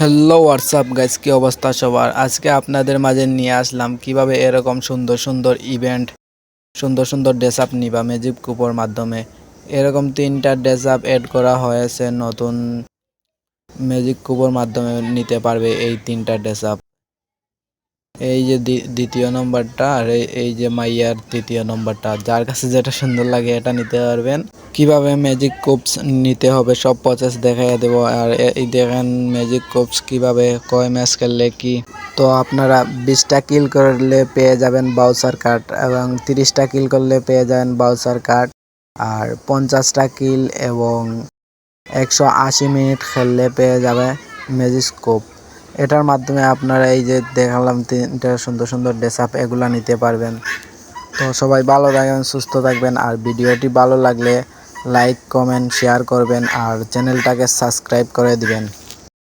Hello WhatsApp guys কি অবস্থা সবার? আজকে আপনাদের মাঝে নিয়ে আসলাম কীভাবে এরকম সুন্দর সুন্দর ইভেন্ট সুন্দর সুন্দর ড্রেস আপ নিবা ম্যাজিক কুপোর মাধ্যমে। এরকম তিনটা ড্রেস আপ অ্যাড করা হয়েছে, নতুন ম্যাজিক কুপোর মাধ্যমে নিতে পারবে এই তিনটা ড্রেস আপ এই যে দ্বি- দ্বিতীয় নম্বরটা আর এই- যে মাইয়ার তৃতীয় নম্বরটা। যার কাছে যেটা সুন্দর লাগে এটা নিতে পারবেন। কীভাবে ম্যাজিক কোপস নিতে হবে সব প্রসেস দেখাই দেবো। আর এই দেখেন ম্যাজিক কোপস কীভাবে, কয় ম্যাচ খেললে কি? তো আপনারা বিশটা কিল করলে পেয়ে যাবেন বাউসার কার্ড এবং তিরিশটা কিল করলে পেয়ে যাবেন বাউসার কার্ড আর পঞ্চাশটা কিল এবং একশো আশি মিনিট খেললে পেয়ে যাবে ম্যাজিস্কোপ এটার মাধ্যমে আপনারা এই যে দেখালাম তিনটা সুন্দর সুন্দর ড্রেস আপ এগুলা নিতে পারবেন। তো সবাই ভালো থাকবেন, সুস্থ থাকবেন আর ভিডিওটি ভালো লাগলে লাইক কমেন্ট শেয়ার করবেন আর চ্যানেলটাকে সাবস্ক্রাইব করে দিবেন।